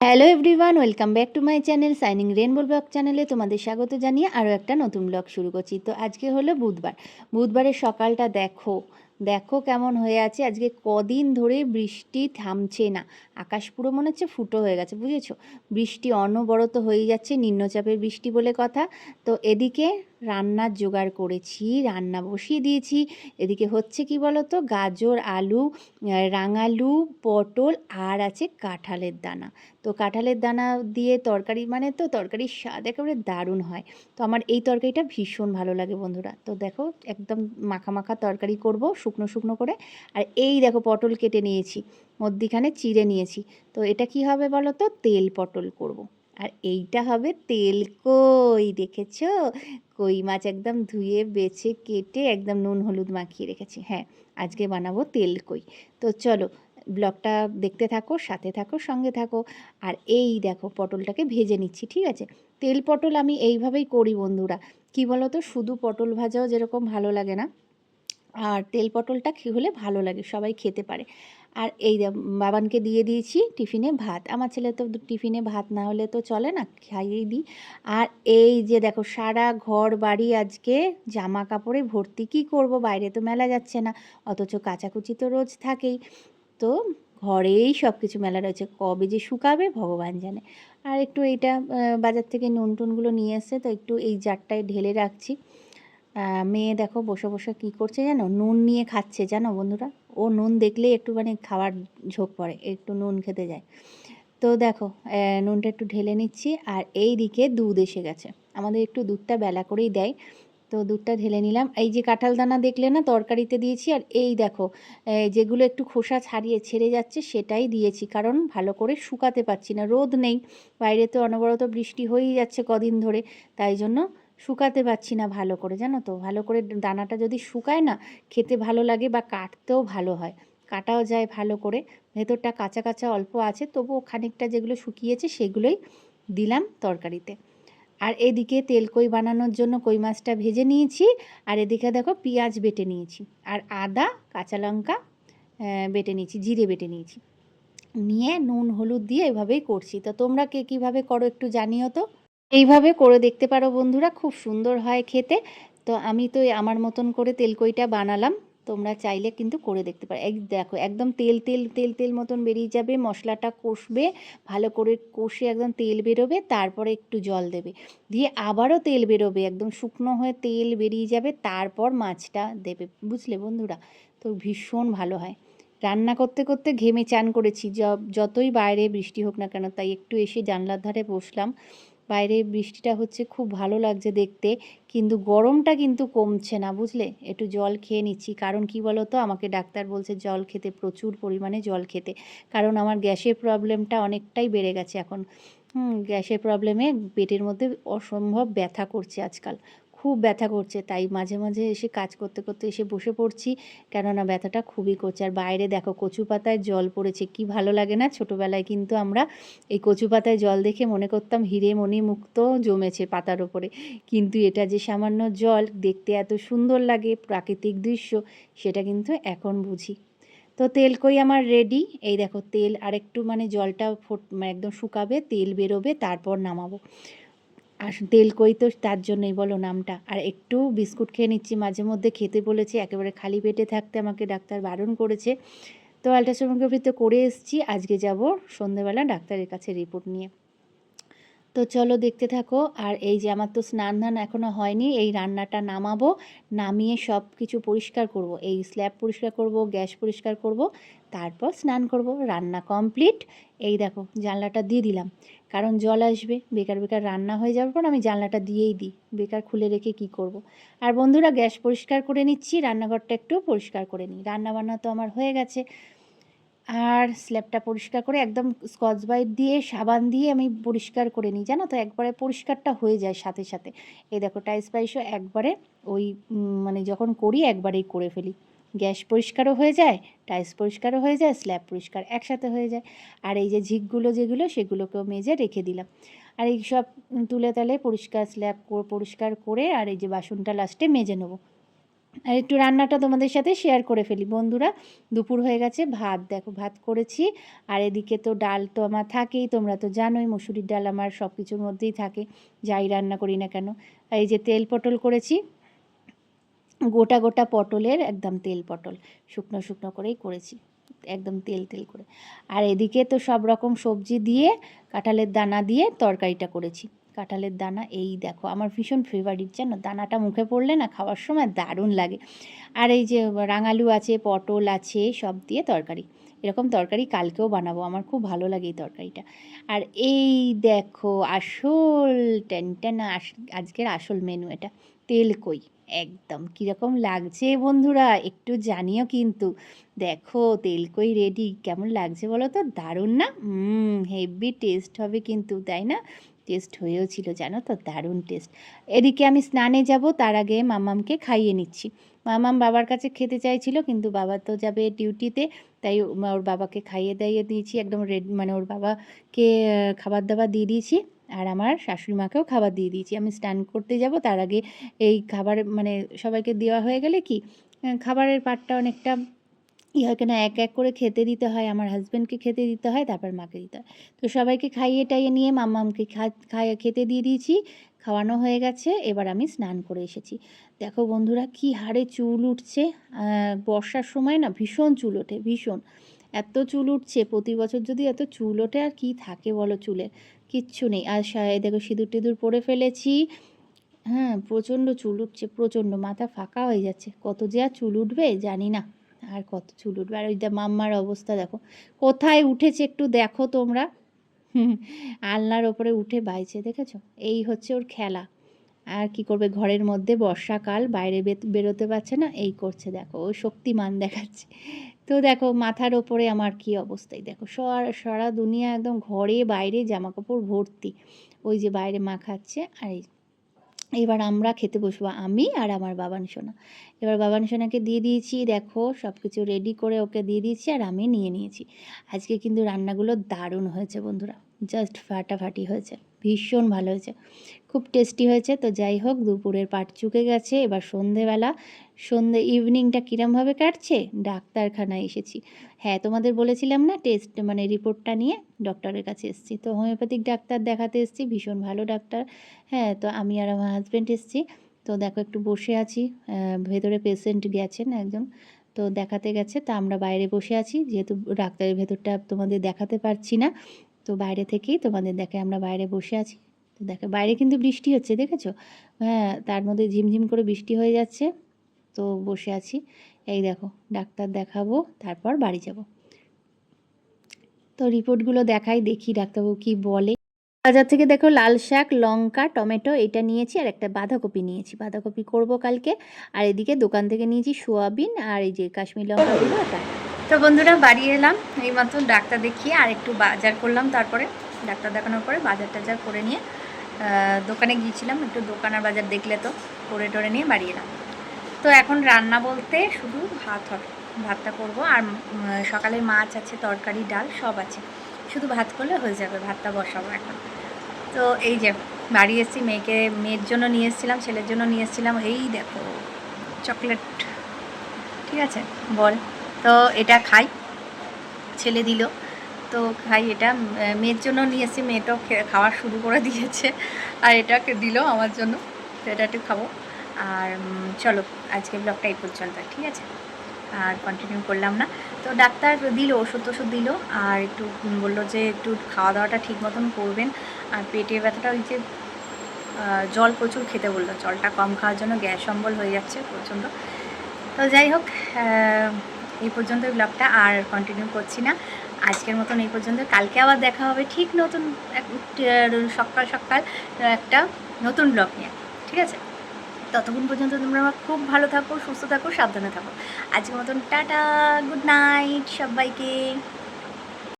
Hello everyone welcome back to my channel shining rainbow blog চ্যানেলে তোমাদের স্বাগত জানিয়ে আরও একটা নতুন ব্লগ শুরু করছি। তো আজকে হলো বুধবার। বুধবারের সকালটা দেখো দেখো কেমন হয়ে আছে। আজকে কদিন ধরে বৃষ্টি থামছে না। আকাশ পুরো মনে হচ্ছে ফুটো হয়ে গেছে, বুঝেছ? বৃষ্টি অনবরত হয়ে যাচ্ছে, নিম্নচাপের বৃষ্টি বলে কথা। তো এদিকে রান্নার জোগাড় করেছি, রান্না বসিয়ে দিয়েছি। এদিকে হচ্ছে কি বলতো? গাজর, আলু রাঙালু, পটল আর আছে কাঁঠালের দানা। তো কাঁঠালের দানা দিয়ে তরকারি মানে তো তরকারির স্বাদ একেবারে দারুণ হয়। তো আমার এই তরকারিটা ভীষণ ভালো লাগে বন্ধুরা। তো দেখো, একদম মাখা মাখা তরকারি করব শুকনো শুকনো করে। আর এই দেখো পটল কেটে নিয়েছি, মধ্যিখানে চিড়ে নিয়েছি। তো এটা কি হবে বলো তো তেল পটল করব। আর এইটা হবে তেল কই, দেখেছ? কই মাছ একদম ধুয়ে, বেছে, কেটে একদম নুন, হলুদ মাখিয়ে রেখেছি। হ্যাঁ আজকে বানাবো তেল কই। তো চলো, ব্লগটা দেখতে থাকো, সাথে থাকো, সঙ্গে থাকো। আর এই দেখো, পটলটাকে ভেজে নিচ্ছি, ঠিক আছে? তেল পটল আমি এইভাবেই করি বন্ধুরা। কি বলো তো শুধু পটল ভাজাও যেরকম ভালো লাগে না। আর তেল পটলটা হলে ভালো লাগে, সবাই খেতে পারে। আর এই বাবানকে দিয়ে দিয়েছি টিফিনে ভাত। আমার ছেলে তো টিফিনে ভাত না হলে তো চলে না, খাইয়েই দিই। আর এই যে দেখো, সারা ঘর বাড়ি আজকে জামা কাপড়ে ভর্তি, কী করব? বাইরে তো মেলা যাচ্ছে না, অথচ কাচাকুচি তো রোজ থাকেই। তো ঘরেই সব কিছু মেলা রয়েছে, কবে যে শুকাবে ভগবান জানে। আর একটু এইটা বাজার থেকে নুন টুনগুলো নিয়ে এসে তো একটু এই জারটায় ঢেলে রাখছি। মেয়ে দেখো বসে বসে কী করছে জানো? নুন নিয়ে খাচ্ছে, জানো বন্ধুরা? ও নুন দেখলেই একটুখানি খাওয়ার ঝোঁক পড়ে, একটু নুন খেতে যায়। তো দেখো নুনটা একটু ঢেলে নিচ্ছি আর এই দিকে দুধ এসে গেছে। আমাদের একটু দুধটা বেলা করেই দেয়। তো দুধটা ঢেলে নিলাম। এই যে কাঁঠাল দানা দেখলে না, তরকারিতে দিয়েছি আর এই দেখো যেগুলো একটু খোসা ছাড়িয়ে ছেড়ে যাচ্ছে সেটাই দিয়েছি। কারণ ভালো করে শুকাতে পারছি না, রোদ নেই। বাইরে তো অনবরত বৃষ্টি হয়েই যাচ্ছে কদিন ধরে, তাই জন্য শুকাতে পারছি না ভালো করে, জানো তো? ভালো করে দানাটা যদি শুকায় না, খেতে ভালো লাগে বা কাটতেও ভালো হয়। কাটাও যায় ভালো করে। ভেতরটা কাঁচা কাঁচা অল্প আছে তবুও খানিকটা যেগুলো শুকিয়েছে সেগুলোই দিলাম তরকারিতে। আর এদিকে তেল কই বানানোর জন্য কই মাছটা ভেজে নিয়েছি, আর এদিকে দেখো পেঁয়াজ বেটে নিয়েছি, আর আদা, কাঁচা লঙ্কা বেটে নিয়েছি, জিরে বেটে নিয়েছি। নিয়ে নুন, হলুদ দিয়ে এভাবেই করছি। তো তোমরা কে কীভাবে করো একটু জানিও তো? এইভাবে করে দেখতে পারো বন্ধুরা, খুব সুন্দর হয় খেতে। তো আমি তো আমার মতন করে তেলকইটা বানালাম, তোমরা চাইলে কিন্তু করে দেখতে পারো। এক, দেখো, একদম তেল তেল তেল তেল মতন বেরিয়ে যাবে, মশলাটা কষবে, ভালো করে কষে একদম তেল বেরোবে, তারপরে একটু জল দেবে। দিয়ে আবারও তেল বেরোবে, একদম শুকনো হয়ে তেল বেরিয়ে যাবে, তারপর মাছটা দেবে, বুঝলে বন্ধুরা? তো ভীষণ ভালো হয়। রান্না করতে করতে ঘেমে চান করেছি যতই বাইরে বৃষ্টি হোক না কেন, তাই একটু এসে জানলার ধারে বসলাম। বাইরে বৃষ্টিটা হচ্ছে খুব ভালো লাগছে দেখতে, কিন্তু গরমটা কিন্তু কমছে না, বুঝলে? একটু জল খেয়ে নিচ্ছি। কারণ কি বলো তো আমাকে ডাক্তার বলছে জল খেতে, প্রচুর পরিমাণে জল খেতে। কারণ আমার গ্যাসের প্রবলেমটা অনেকটাই বেড়ে গেছে এখন। গ্যাসের প্রবলেমে পেটের মধ্যে অসম্ভব ব্যথা করছে আজকাল। খুব ব্যথা করছে। তাই মাঝে মাঝে এসে কাজ করতে করতে এসে বসে পড়ছি। কেননা ব্যথাটা খুবই করছে। আর বাইরে দেখো কচু পাতায় জল পড়েছে। কি ভালো লাগে না? ছোটোবেলায় কিন্তু আমরা এই কচু পাতায় জল দেখে মনে করতাম হিরে মণি মুক্ত জমেছে পাতার ওপরে কিন্তু এটা যে সামান্য জল দেখতে এত সুন্দর লাগে প্রাকৃতিক দৃশ্য, সেটা কিন্তু এখন বুঝি। তো তেল কই আমার রেডি এই দেখো তেল আরেকটু মানে জলটা ফোট মানে একদম শুকাবে, তেল বেরোবে, তারপর নামাবো। আর তেল কই তো তার জন্যই বলো নামটা। আর একটু বিস্কুট খেয়ে নিচ্ছি, মাঝে মধ্যে খেতে বলেছে, একেবারে খালি পেটে থাকতে আমাকে ডাক্তার বারণ করেছে। তো আলট্রাসোনোগ্রাফি তো করে এসেছি, আজকে যাব সন্ধেবেলা ডাক্তারের কাছে রিপোর্ট নিয়ে। তো চলো দেখতে থাকো। আর এই যে আমার তো স্নান ধান এখনও হয়নি, এই রান্নাটা নামাবো, নামিয়ে সব কিছু পরিষ্কার করব। এই স্ল্যাব পরিষ্কার করব, গ্যাস পরিষ্কার করব, তারপর স্নান করব, রান্না কমপ্লিট এই দেখো, জানলাটা দিয়ে দিলাম। কারণ জল আসবে, বেকার বেকার রান্না হয়ে যাওয়ার পর আমি জানলাটা দিয়েই দিই, বেকার খুলে রেখে কি করব। আর বন্ধুরা, গ্যাস পরিষ্কার করে নিচ্ছি, রান্নাঘরটা একটু পরিষ্কার করে নিই। রান্না বান্না তো আমার হয়ে গেছে। আর স্ল্যাবটা পরিষ্কার করে একদম স্কচ বাইট দিয়ে, সাবান দিয়ে আমি পরিষ্কার করে নিই, জানো তো? একবারে পরিষ্কারটা হয়ে যায় সাথে সাথে। এই দেখো টাইস পাইসও একবারে ওই মানে যখন করি একবারেই করে ফেলি। গ্যাস পরিষ্কারও হয়ে যায়, টাইলস পরিষ্কারও হয়ে যায় স্ল্যাব পরিষ্কার একসাথে হয়ে যায়। আর এই যে ঝিকগুলো যেগুলো, সেগুলোকেও মেজে রেখে দিলাম। আর এই সব তুলে তালে পরিষ্কার স্ল্যাব পরিষ্কার করে আর এই যে বাসনটা লাস্টে মেজে নেব। আর একটু রান্নাটা তোমাদের সাথে শেয়ার করে ফেলি। বন্ধুরা, দুপুর হয়ে গেছে, ভাত দেখো, ভাত করেছি। আর এদিকে তো ডাল তো আমার থাকেই, তোমরা তো জানোই, মসুরির ডাল আমার সব কিছুর মধ্যেই থাকে, যাই রান্না করি না কেন। এই যে তেল পটল করেছি, গোটা গোটা পটলের একদম তেল পটল, শুকনো শুকনো করেই করেছি, একদম তেল তেল করে। আর এদিকে তো সব রকম সবজি দিয়ে, কাঁঠালের দানা দিয়ে তরকারিটা করেছি। কাঁঠালের দানা, এই দেখো, আমার ভীষণ ফেভারিট জানো? দানাটা মুখে পড়লে না খাওয়ার সময় দারুণ লাগে। আর এই যে রাঙালু আছে, পটল আছে, সব দিয়ে তরকারি। এরকম তরকারি কালকেও বানাবো, আমার খুব ভালো লাগে এই তরকারিটা। আর এই দেখো, আসল টেনটেন আজকের আসল মেনু এটা, তেল কই? একদম কীরকম লাগছে বন্ধুরা, একটু জানিও কিন্তু। দেখো তেলকই রেডি কেমন লাগছে বলো তো? দারুণ না? হেভি টেস্ট হবে কিন্তু, তাই না? টেস্ট হয়েও ছিল, জানো তো? দারুণ টেস্ট এদিকে আমি স্নানে যাব, তার আগে মামামকে খাইয়ে নিচ্ছি। মামাম বাবার কাছে খেতে চাইছিল, কিন্তু বাবা তো যাবে ডিউটিতে তাই ওর বাবাকে খাইয়ে দাইয়ে দিয়েছি, একদম রেড মানে ওর বাবাকে খাবার দাবার দিয়ে দিয়েছি, আর আমার শাশুড়ি মাকেও খাবার দিয়ে দিয়েছি। আমি স্নান করতে যাব, তার আগে এই খাবার মানে সবাইকে দেওয়া হয়ে গেলে কি খাবারের পাটটা অনেকটা ই হয় কেন এক এক করে খেতে দিতে হয়, আমার হাজব্যান্ডকে খেতে দিতে হয়, তারপর মাকে দিতে হয়। তো সবাইকে খাইয়ে টাইয়ে নিয়ে মাম্মামকে খাইয়ে খেতে দিয়ে দিয়েছি, খাওয়ানো হয়ে গেছে, এবার আমি স্নান করে এসেছি। দেখো বন্ধুরা কি হারে চুল উঠছে বর্ষার সময় না ভীষণ চুল ওঠে, ভীষণ। এত চুল উঠছে, প্রতি বছর যদি এত চুল ওঠে, আর কি থাকে বলো চুলের কিচ্ছু নেই। আর দেখো সিঁদুর টিঁদুর পরে ফেলেছি। হ্যাঁ প্রচণ্ড চুল উঠছে, প্রচণ্ড, মাথা ফাঁকা হয়ে যাচ্ছে। কত যে আর চুল উঠবে, জানি না। আর কত চুল উঠবে। আর ওই মাম্মার অবস্থা দেখো, কোথায় উঠেছে একটু দেখো তোমরা। আলনার ওপরে উঠে বাইছে, দেখেছ? এই হচ্ছে ওর খেলা। আর কি করবে? ঘরের মধ্যে বর্ষাকাল, বাইরে বেরোতে পারছে না, এই করছে, দেখো। ও শক্তিমান দেখাচ্ছে। তো দেখো, মাথার ওপরে আমার কি অবস্থায় দেখো, সারা দুনিয়া একদম ঘরে বাইরে জামা কাপড় ভর্তি। ওই যে বাইরে মা খাচ্ছে, আর এই এবার আমরা খেতে বসব, আমি আর আমার বাবান সোনা। এবার বাবান সোনাকে দিয়ে দিয়েছি, দেখো সব কিছু রেডি করে ওকে দিয়ে দিয়েছি আর আমি নিয়ে নিয়েছি। আজকে কিন্তু রান্নাগুলো দারুণ হয়েছে বন্ধুরা জাস্ট ফাটাফাটি হয়েছে। ভীষণ ভালো হয়েছে। খুব টেস্টি হয়েছে। তো যাই হোক, দুপুরের পাট চুকে গেছে। এবার সন্ধেবেলা, সন্ধে ইভিনিংটা কীরমভাবে কাটছে? ডাক্তারখানায় এসেছি। হ্যাঁ তোমাদের বলেছিলাম না, টেস্ট মানে রিপোর্টটা নিয়ে ডক্টরের কাছে এসেছি। তো হোমিওপ্যাথিক ডাক্তার দেখাতে এসেছি, ভীষণ ভালো ডাক্তার। হ্যাঁ তো আমি আর আমার হাজব্যান্ড এসেছি। তো দেখো, একটু বসে আছি। ভেতরে পেশেন্ট গেছেন একজন। তো দেখাতে গেছে, তা আমরা বাইরে বসে আছি। যেহেতু ডাক্তারের ভেতরটা তোমাদের দেখাতে পারছি না তো বাইরে থেকেই তোমাদের দেখে আমরা বাইরে বসে আছি। তো দেখো, বাইরে কিন্তু বৃষ্টি হচ্ছে, দেখেছ? হ্যাঁ তার মধ্যে ঝিমঝিম করে বৃষ্টি হয়ে যাচ্ছে। তো বসে আছি। এই দেখো, ডাক্তার দেখাবো, তারপর বাড়ি যাব। তো রিপোর্টগুলো দেখাই, দেখি ডাক্তারবাবু কি বলে। বাজার থেকে দেখো, লাল শাক, লঙ্কা, টমেটো, এটা নিয়েছি আর একটা বাঁধাকপি নিয়েছি। বাঁধাকপি করব কালকে। আর এদিকে দোকান থেকে নিয়েছি সোয়াবিন আর এই যে কাশ্মীর লঙ্কাগুলো তো বন্ধুরা, বাড়ি এলাম। এই মাত্র ডাক্তার দেখিয়ে আর একটু বাজার করলাম তারপরে। ডাক্তার দেখানোর পরে বাজার টাজার করে নিয়ে দোকানে গিয়েছিলাম। একটু দোকান আর বাজার দেখলে তো, করে টরে নিয়ে বাড়ি এলাম। তো এখন রান্না বলতে শুধু ভাত হবে। ভাতটা করব আর সকালে মাছ আছে, তরকারি, ডাল সব আছে। শুধু ভাত করলে হয়ে যাবে, ভাতটা বসাবো এখন। তো এই যে, বাড়ি এসেছি, মেয়েকে, মেয়ের জন্য নিয়ে এসেছিলাম, ছেলের জন্য নিয়ে এসেছিলাম। এই দেখো, চকলেট। ঠিক আছে? বল। তো এটা খাই। ছেলে দিল। তো খাই এটা। মেয়ের জন্য নিয়ে এসেছি মেয়েটাও খাওয়া শুরু করে দিয়েছে। আর এটাকে দিল আমার জন্য। তো এটা একটু খাব। আর চলো, আজকে ব্লগটা এই পর্যন্ত। ঠিক আছে? আর কন্টিনিউ করলাম না। তো ডাক্তার দিল, ওষুধ টষুধ দিল। আর একটু বলল যে, একটু খাওয়া দাওয়াটা ঠিক মতন করবেন। আর পেটে ব্যথাটা ওই যে জল প্রচুর খেতে বলল। জলটা কম খাওয়ার জন্য গ্যাস অম্বল হয়ে যাচ্ছে প্রচণ্ড। তো যাই হোক এই পর্যন্ত ব্লগটা আর কন্টিনিউ করছি না। আজকের মতন এই পর্যন্ত। কালকে আবার দেখা হবে ঠিক নতুন সকাল সকাল একটা নতুন ব্লগ নিয়ে। ঠিক আছে? ততক্ষণ পর্যন্ত তোমরা আমার খুব ভালো থাকো, সুস্থ থাকো, সাবধানে থাকো। আজকের মতন টাটা গুড নাইট সবাইকে।